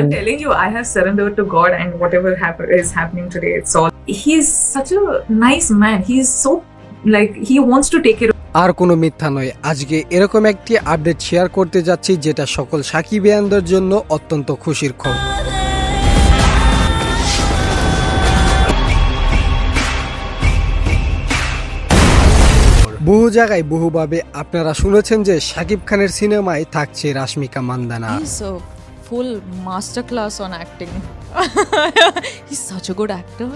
I'm telling you, I have surrendered to God, and whatever hap- is happening today, it's all. He's such a nice man. He's so like he wants to take care of আর কোনো মিথ্যা নয় আজকে এরকম একটি update share করতে যাচ্ছি যেটা সকল সাকিবিয়ানদের জন্য অত্যন্ত খুশির খবর বহু জায়গায় বহুভাবে আপনারা শুনেছেন যে শাকিব খানের সিনেমায় থাকছে Rashmika Mandanna full masterclass on acting. He's such a good actor.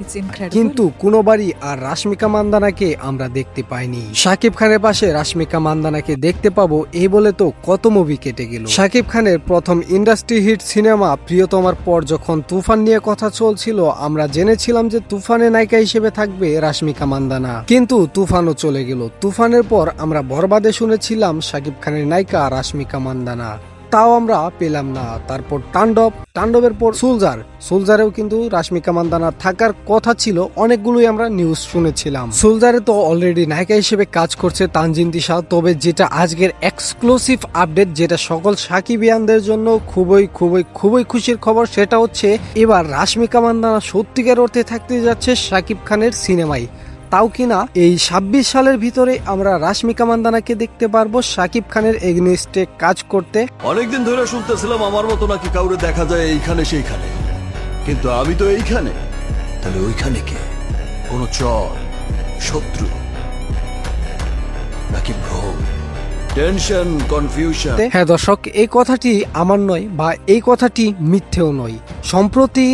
It's incredible. কিন্তু কোনোবারই আর রাশমিকা মান্দানাকে আমরা দেখতে পাইনি শাকিব খানের পাশে রাশমিকা মান্দানাকে দেখতে পাবো এই বলে তো কত মুভি কেটে গেল শাকিব খানের প্রথম ইন্ডাস্ট্রি হিট সিনেমা প্রিয়তমার পর যখন তুফান নিয়ে কথা চলছিল, আমরা জেনেছিলাম যে তুফানে নায়িকা হিসেবে থাকবে রাশমিকা মান্দানা কিন্তু তুফানও চলে গেল তুফানের পর আমরা বরবাদে শুনেছিলাম শাকিব খানের নায়িকা রাশমিকা মান্দানা তাও আমরা পেলাম না। তারপর তাণ্ডব, তাণ্ডবের পর সুলজার। সুলজারেও কিন্তু রাশমিকা মান্দানা থাকার কথা ছিল, অনেকগুলোই আমরা নিউজ শুনেছিলাম। সুলজারে তো অলরেডি নায়িকা হিসেবে কাজ করছে তানজিন দিশা, তবে যেটা আজকের এক্সক্লুসিভ আপডেট যেটা সকল সাকিবিয়ানদের জন্য খুবই খুবই খুবই খুশির খবর, সেটা হচ্ছে এবার রাশমিকা মান্দানা সত্যিকার অর্থে থাকতে যাচ্ছে শাকিব খানের সিনেমায়। তাও কিনা, এই ছাব্বিশ সালের ভিতরে আমরা রাশমিকা মান্দানাকে দেখতে পারব সাকিব খানের এগনিস্টে কাজ করতে। অনেকদিন ধরে শুনতেছিলাম আমার মতো নাকি কাউরে দেখা যায় এইখানে সেইখানে। কিন্তু আমি তো এইখানে। তাহলে ওইখানে কে? কোনো চর, শত্রু, নাকি ভ্রম? টেনশন কনফিউশন হ্যাঁ দর্শক, এই কথাটি আমার নয় বা এই কথাটি মিথ্যেও নয়। সম্প্রতি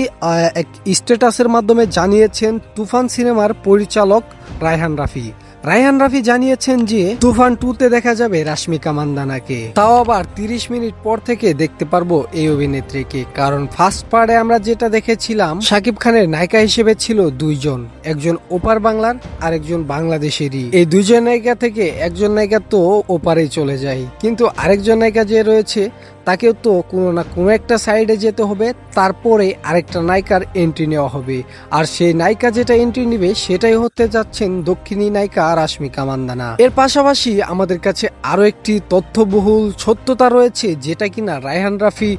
এক স্ট্যাটাসের মাধ্যমে জানিয়েছেন তুফান সিনেমার পরিচালক রায়হান রাফি। রায়হান রাফি জানিয়েছেন যে, তুফান টুতে দেখা যাবে রাশমিকা মান্দানাকে। তাও আবার তিরিশ মিনিট পর থেকে দেখতে পারব এই অভিনেত্রীকে, কারণ ফার্স্ট পার্টে আমরা যেটা দেখেছিলাম, শাকিব খানের নায়িকা হিসেবে ছিল দুইজন, একজন ওপার বাংলার আর একজন বাংলাদেশেরই। এই দুইজন নায়িকা থেকে একজন নায়িকা তো ওপারেই চলে যায়। কিন্তু আরেকজন নায়িকা যে রয়েছে তাকেও তো কোনো না কোনো একটা সাইডে যেতে হবে, তারপরে আরেকটা নায়িকার এন্ট্রি নেওয়া হবে। আর সেই নায়িকা যেটা এন্ট্রি নিবে, সেটাই হতে যাচ্ছেন দক্ষিণী নায়িকা রাশমিকা মান্দানা। এর পাশাপাশি আমাদের কাছে আরও একটি তথ্যবহুল সত্যতা রয়েছে, যেটা কিনা রায়হান রাফি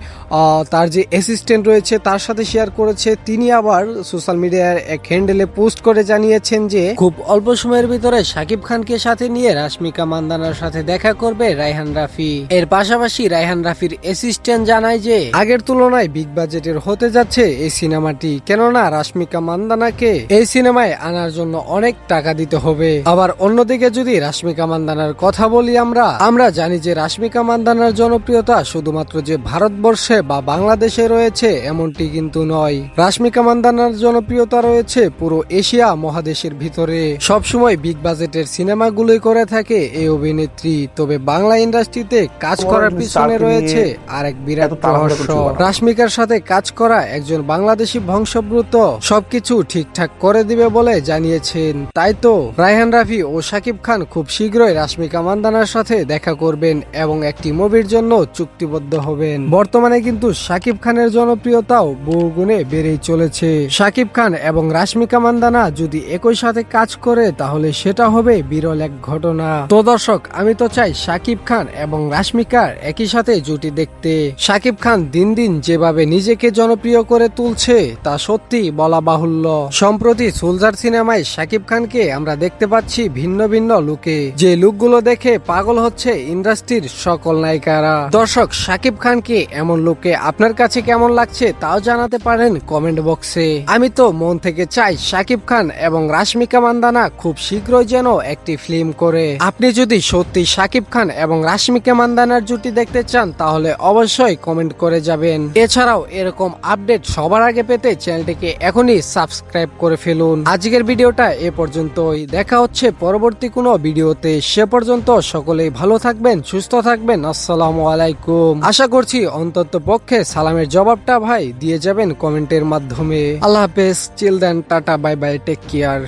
তার যে অ্যাসিস্ট্যান্ট রয়েছে, তার সাথে শেয়ার করেছে। তিনি আবার সোশ্যাল মিডিয়ার এক হ্যান্ডেলে পোস্ট করে জানিয়েছেন যে, খুব অল্প সময়ের ভিতরে শাকিব খানকে সাথে নিয়ে রাশমিকা মান্দানার সাথে দেখা করবে রায়হান রাফি। এর পাশাপাশি রায়হান রাফির অ্যাসিস্ট্যান্ট জানায় যে আগের তুলনায় বিগ বাজেটের হতে যাচ্ছে এই সিনেমাটি। কেননা রাশমিকা মান্দানাকে এই সিনেমায় আনার জন্য অনেক টাকা দিতে হবে। আবার অন্যদিকে যদি রাশমিকা মান্দানার কথা বলি আমরা আমরা জানি যে রাশমিকা মান্দানার জনপ্রিয়তা শুধুমাত্র যে ভারতবর্ষে বা বাংলাদেশে রয়েছে এমনটি কিন্তু নয়। রাশমিকা মান্দানার জনপ্রিয়তা রয়েছে পুরো এশিয়া মহাদেশের ভিতরে। সবসময় বিগ বাজেটের সিনেমাগুলোই করে থাকে এই অভিনেত্রী। তবে বাংলা ইন্ডাস্ট্রিতে কাজ করার পিছনে রয়েছে আরেক বিরাট রহস্য। রাশমিকার সাথে কাজ করা একজন বাংলাদেশি বংশোদ্ভূত সবকিছু ঠিকঠাক করে দিবে বলে জানিয়েছেন। তাই তো রায়হান রাফি ও শাকিব খান খুব শীঘ্রই রাশমিকা মান্দানার সাথে দেখা করবেন এবং একটি মুভির জন্য চুক্তিবদ্ধ হবেন। বর্তমানে কিন্তু শাকিব খানের জনপ্রিয়তাও বহুগুণে বেড়েই চলেছে। শাকিব খান এবং রাশমিকা মান্দানা যদি একই সাথে কাজ করে তাহলে সেটা হবে বিরল এক ঘটনা। তো দর্শক আমি তো চাই শাকিব খান এবং রাশমিকার একই সাথে জুটি দেখতে। শাকিব খান দিন দিন যেভাবে নিজেকে জনপ্রিয় করে তুলছে, তা সত্যি বলা বাহুল্য। সম্প্রতি সোলজার সিনেমায় শাকিব খানকে আমরা দেখতে পাচ্ছি ভিন্ন ভিন্ন লুকে। যে লুকগুলো দেখে পাগল হচ্ছে ইন্ডাস্ট্রির সকল নায়িকারা। দর্শক শাকিব খানকে এমন লুকে আপনার কাছে কেমন লাগছে তাও জানাতে পারেন কমেন্ট বক্সে। আমি তো মন থেকে চাই শাকিব খান এবং রাশমিকা মান্দানা খুব শীঘ্রই যেন একটি ফিল্ম করে। আপনি যদি সত্যি শাকিব খান এবং রাশমিকা মান্দানার জুটি দেখতে চান তাহলে অবশ্যই কমেন্ট করে যাবেন। এছাড়াও এরকম আপডেট সবার আগে পেতে চ্যানেলটিকে এখনই সাবস্ক্রাইব করে ফেলুন। আজকের ভিডিওটা এ পর্যন্তই। দেখা হচ্ছে পরবর্তী কোনো ভিডিওতে। সে পর্যন্ত সকলেই ভালো থাকবেন, সুস্থ থাকবেন। আসসালামু আলাইকুম। আশা করছি অন্তত পক্ষে সালামের জবাবটা ভাই দিয়ে যাবেন কমেন্টের মাধ্যমে। আল্লাহ হাফেজ চিলদেন টাটা, বাই বাই টেক কেয়ার